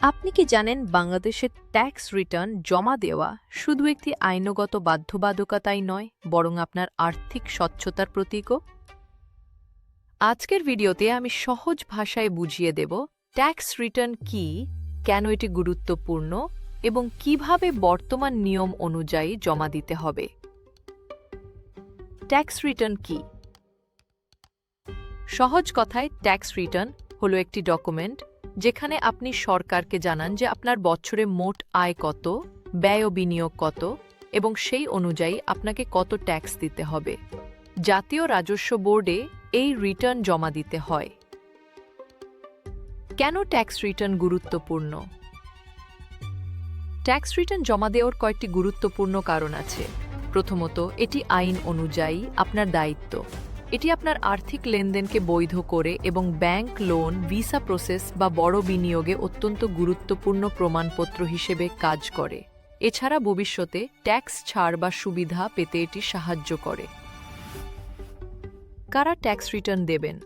আপনি কি জানেন বাংলাদেশের ট্যাক্স রিটার্ন জমা দেওয়া শুধু একটি আইনগত বাধ্যবাধকতাই নয়, বরং আপনার আর্থিক স্বচ্ছতার প্রতীকও? আজকের ভিডিওতে আমি সহজ ভাষায় বুঝিয়ে দেব ট্যাক্স রিটার্ন কি, কেন এটি গুরুত্বপূর্ণ, এবং কীভাবে বর্তমান নিয়ম অনুযায়ী জমা দিতে হবে। ট্যাক্স রিটার্ন কি? সহজ কথায় ট্যাক্স রিটার্ন হলো একটি ডকুমেন্ট যেখানে আপনি সরকারকে জানান যে আপনার বছরে মোট আয় কত, ব্যয় বিনিয়োগ কত এবং সেই অনুযায়ী আপনাকে কত ট্যাক্স দিতে হবে। জাতীয় রাজস্ব বোর্ডে এই রিটার্ন জমা দিতে হয়। কেন ট্যাক্স রিটার্ন গুরুত্বপূর্ণ? ট্যাক্স রিটার্ন জমা দেওয়ার কয়েকটি গুরুত্বপূর্ণ কারণ আছে। প্রথমত, এটি আইন অনুযায়ী আপনার দায়িত্ব। এটি আপনার আর্থিক লেনদেনকে বৈধ করে এবং ব্যাংক লোন, ভিসা প্রসেস বা বড় বিনিয়োগে অত্যন্ত গুরুত্বপূর্ণ প্রমাণপত্র হিসেবে কাজ করে। এছাড়া ভবিষ্যতে ট্যাক্স ছাড় বা সুবিধা পেতে এটি সাহায্য করে। কারা ট্যাক্স রিটার্ন দেবেন?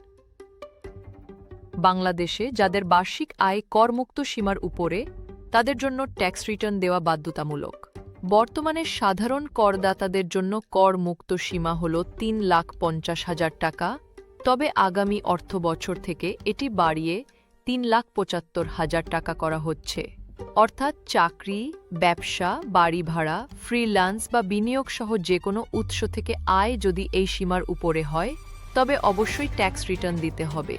বাংলাদেশে যাদের বার্ষিক আয় করমুক্ত সীমার উপরে, তাদের জন্য ট্যাক্স রিটার্ন দেওয়া বাধ্যতামূলক। বর্তমানে সাধারণ করদাতাদের জন্য কর মুক্ত সীমা হল তিন লাখ পঞ্চাশ হাজার টাকা, তবে আগামী অর্থ বছর থেকে এটি বাড়িয়ে তিন লাখ পঁচাত্তর হাজার টাকা করা হচ্ছে। অর্থাৎ চাকরি, ব্যবসা, বাড়ি ভাড়া, ফ্রিল্যান্স বা বিনিয়োগ সহ যে কোনো উৎস থেকে আয় যদি এই সীমার উপরে হয়, তবে অবশ্যই ট্যাক্স রিটার্ন দিতে হবে।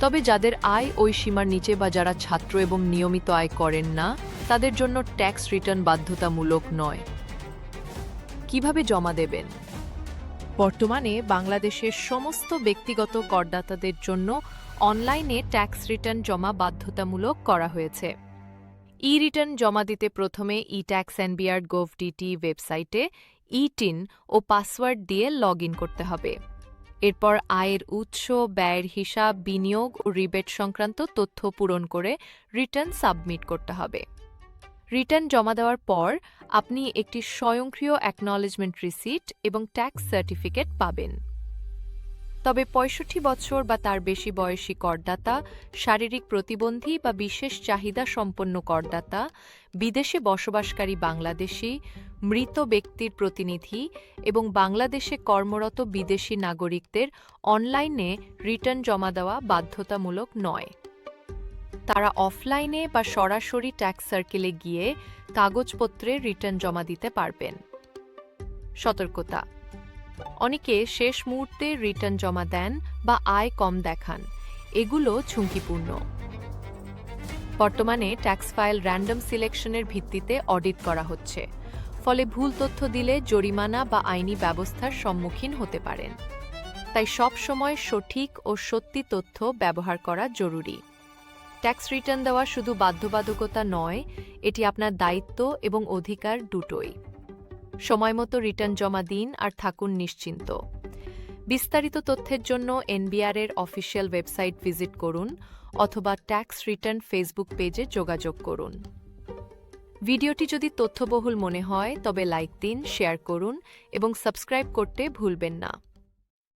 তবে যাদের আয় ওই সীমার নিচে বা যারা ছাত্র এবং নিয়মিত আয় করেন না তাদের জন্য ট্যাক্স রিটার্ন বাধ্যতামূলক নয়। কীভাবে জমা দেবেন? বর্তমানে বাংলাদেশের সমস্ত ব্যক্তিগত করদাতাদের জন্য অনলাইনে ট্যাক্স রিটার্ন জমা বাধ্যতামূলক করা হয়েছে। ই রিটার্ন জমা দিতে প্রথমে ই ট্যাক্স এনবিআর গোভ ডিটি ওয়েবসাইটে ই টিন ও পাসওয়ার্ড দিয়ে লগ করতে হবে। এরপর আয়ের উৎস, ব্যয়ের হিসাব, বিনিয়োগ ও রিবেট সংক্রান্ত তথ্য পূরণ করে রিটার্ন সাবমিট করতে হবে। রিটার্ন জমা দেওয়ার পর আপনি একটি স্বয়ংক্রিয় অ্যাকনলেজমেন্ট রিসিট এবং ট্যাক্স সার্টিফিকেট পাবেন। তবে পঁয়ষট্টি বছর বা তার বেশি বয়সী করদাতা, শারীরিক প্রতিবন্ধী বা বিশেষ চাহিদা সম্পন্ন করদাতা, বিদেশে বসবাসকারী বাংলাদেশি, মৃত ব্যক্তির প্রতিনিধি এবং বাংলাদেশে কর্মরত বিদেশি নাগরিকদের অনলাইনে রিটার্ন জমা দেওয়া বাধ্যতামূলক নয়। তারা অফলাইনে বা সরাসরি ট্যাক্স সার্কেলে গিয়ে কাগজপত্রে রিটার্ন জমা দিতে পারবেন। সতর্কতা। অনেকে শেষ মুহূর্তে রিটার্ন জমা দেন বা আয় কম দেখান। এগুলো ঝুঁকিপূর্ণ। বর্তমানে ট্যাক্স ফাইল র্যান্ডম সিলেকশনের ভিত্তিতে অডিট করা হচ্ছে। ফলে ভুল তথ্য দিলে জরিমানা বা আইনি ব্যবস্থার সম্মুখীন হতে পারেন। তাই সব সময় সঠিক ও সত্যি তথ্য ব্যবহার করা জরুরি। ট্যাক্স রিটার্ন দেওয়া শুধু বাধ্যবাধকতা নয়, এটি আপনার দায়িত্ব এবং অধিকার দুটোই। সময়মতো রিটার্ন জমা দিন আর থাকুন নিশ্চিন্ত। বিস্তারিত তথ্যের জন্য এনবিআর এর অফিসিয়াল ওয়েবসাইট ভিজিট করুন অথবা ট্যাক্স রিটার্ন ফেসবুক পেজে যোগাযোগ করুন। ভিডিওটি যদি তথ্যবহুল মনে হয়, তবে লাইক দিন শেয়ার করুন এবং সাবস্ক্রাইব করতে ভুলবেন না।